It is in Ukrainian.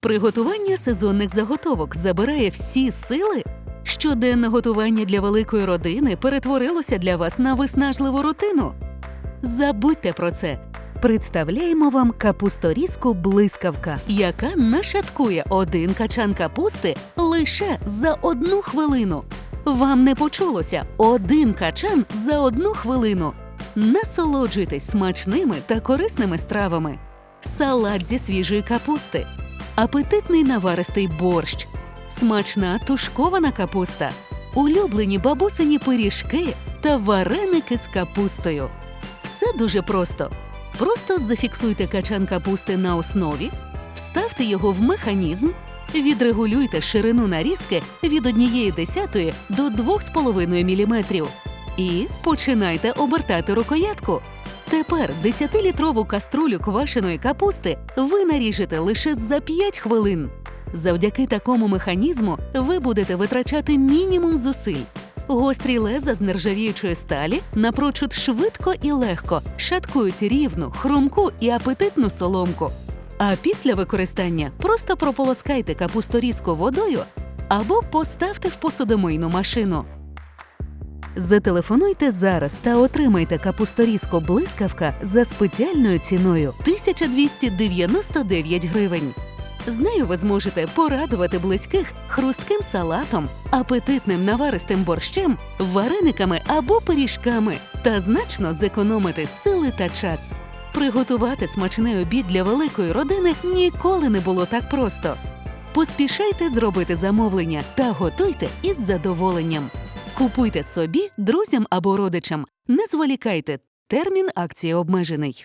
Приготування сезонних заготовок забирає всі сили. Щоденне готування для великої родини перетворилося для вас на виснажливу рутину. Забудьте про це. Представляємо вам капусторізку блискавка, яка нашаткує один качан капусти лише за одну хвилину. Вам не почулося один качан за одну хвилину. Насолоджуйтесь смачними та корисними стравами. Салат зі свіжої капусти, апетитний наваристий борщ, смачна тушкована капуста, улюблені бабусині пиріжки та вареники з капустою. Все дуже просто. Просто зафіксуйте качан капусти на основі, вставте його в механізм, відрегулюйте ширину нарізки від 1,1 до 2,5 мм і починайте обертати рукоятку. Тепер 10-літрову каструлю квашеної капусти ви наріжете лише за 5 хвилин. Завдяки такому механізму ви будете витрачати мінімум зусиль. Гострі леза з нержавіючої сталі напрочуд швидко і легко шаткують рівну, хрумку і апетитну соломку. А після використання просто прополоскайте капусторізку водою або поставте в посудомийну машину. Зателефонуйте зараз та отримайте капусторізку блискавка за спеціальною ціною 1299 гривень. З нею ви зможете порадувати близьких хрустким салатом, апетитним наваристим борщем, варениками або пиріжками та значно зекономити сили та час. Приготувати смачний обід для великої родини ніколи не було так просто. Поспішайте зробити замовлення та готуйте із задоволенням. Купуйте собі, друзям або родичам. Не зволікайте. Термін акції обмежений.